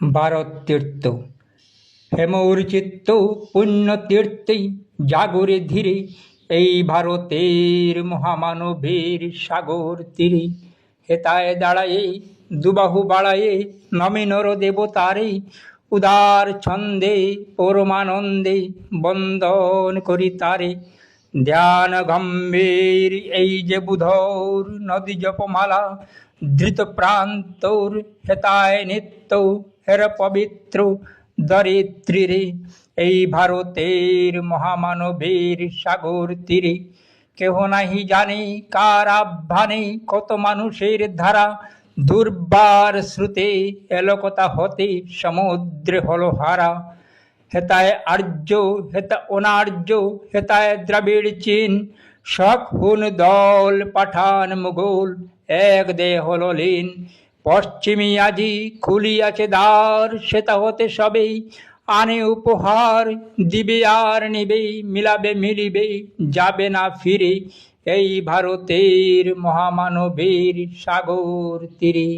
ভারত তীর্থ হেমৌর চিত্ত পুণ্য তীর্থে জাগরে ধীরে এই ভারতের মহামানবের সাগর তীরে। হেতায় দাঁড়ায়ে, দুবাহু বাড়ায়ে নমিনর দেবতারে উদার ছন্দে, পরমানন্দে বন্দন করি তারে। ধ্যান গম্ভীর এই যে বুধৌর নদী জপমালা ধৃত প্রান্তর হেতায় নিত্য হের পবিত্র দরিদ্রীরে এই ভারতের মহামানবীর সাগর তীরে কেহ নাহি জানে কার আহ্বানে কত মানুষের ধারা দুর্বার শ্রুতে এলকতা হতে সমুদ্রে হল হারা হেতায় আর্য হেতা অনার্য হেতায় দ্রাবিড় চীন শক হুন দল পাঠান মুঘল, এক দে হল পশ্চিমী আজি খুলিয়াছে দ্বার সেতা হতে সবেই আনে উপহার। দিবে আর নিবেই, মিলাবে মিলিবে যাবে না ফিরে। এই ভারতের মহামানবের সাগর তীরে।